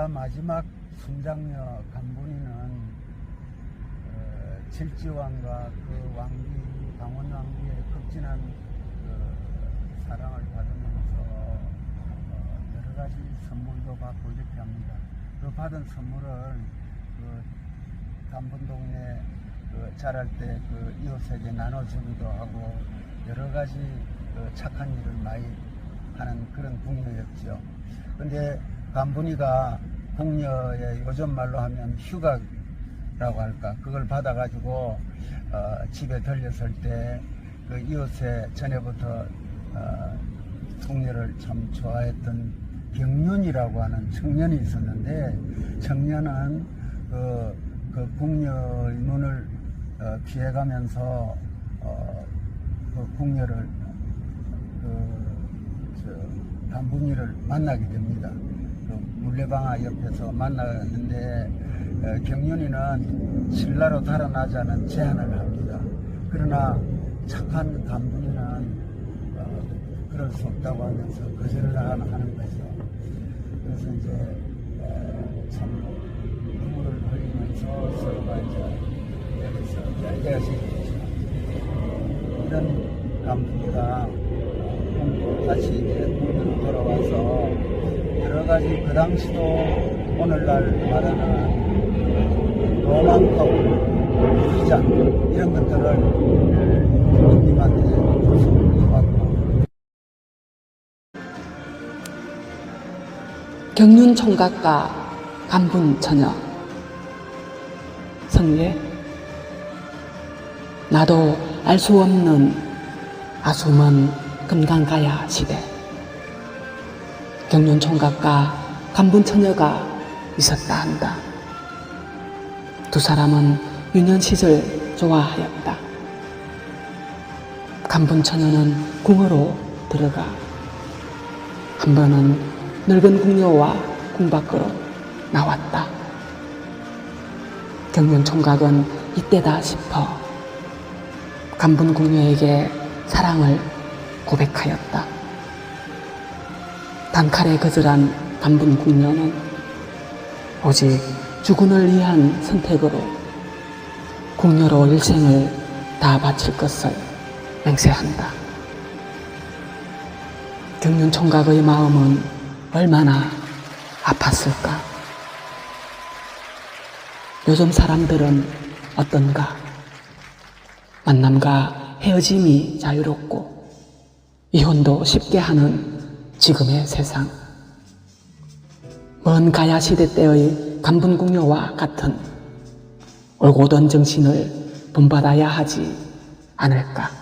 가야 마지막 순장녀 간분이는 어, 질지왕과 그 왕비 강원 왕비의 극진한 그 사랑을 받으면서 어, 여러 가지 선물도 받고 이렇게 합니다. 그 받은 선물을 그 간분 동네 그 자랄 때 그 이웃에게 나눠주기도 하고 여러 가지 그 착한 일을 많이 하는 그런 궁녀였죠. 근데 간분이가 궁녀의 요즘 말로 하면 휴가라고 할까 그걸 받아가지고 어, 집에 들렸을 때 그 이웃에 전에부터 어, 궁녀를 참 좋아했던 경륜이라고 하는 청년이 있었는데 청년은 그, 그 궁녀의 눈을 어, 피해가면서 어, 그 궁녀를 그, 저, 단분이를 만나게 됩니다. 그 물레방아 옆에서 만나는데 어, 경륜이는 신라로 달아나자는 제안을 합니다. 그러나 착한 간분이는 어, 그럴 수 없다고 하면서 거절을 하- 하는 거죠. 그래서 이제 에, 참 눈물을 흘리면서 서로가 이제 여기서 생기죠. 이런 어, 다시 이제 가지 그 당시도 오늘날 말하는 로망하고 비장 이런 것들을 부모님한테 받고 경륜 총각과 간분 처녀 성례 나도 알 수 없는 아수먼 금강가야 시대 경륜 총각과 간분 처녀가 있었다 한다 두 사람은 유년 시절 좋아하였다 간분 처녀는 궁으로 들어가 한 번은 늙은 궁녀와 궁 밖으로 나왔다. 경륜 총각은 이때다 싶어 간분 궁녀에게 사랑을 고백하였다. 단칼에 거절한 간분 궁녀는 오직 주군을 위한 선택으로 궁녀로 일생을 다 바칠 것을 맹세한다. 경륜 총각의 마음은 얼마나 아팠을까? 요즘 사람들은 어떤가? 만남과 헤어짐이 자유롭고 이혼도 쉽게 하는 지금의 세상. 먼 가야 시대 때의 간분궁녀와 같은 올곧은 정신을 본받아야 하지 않을까?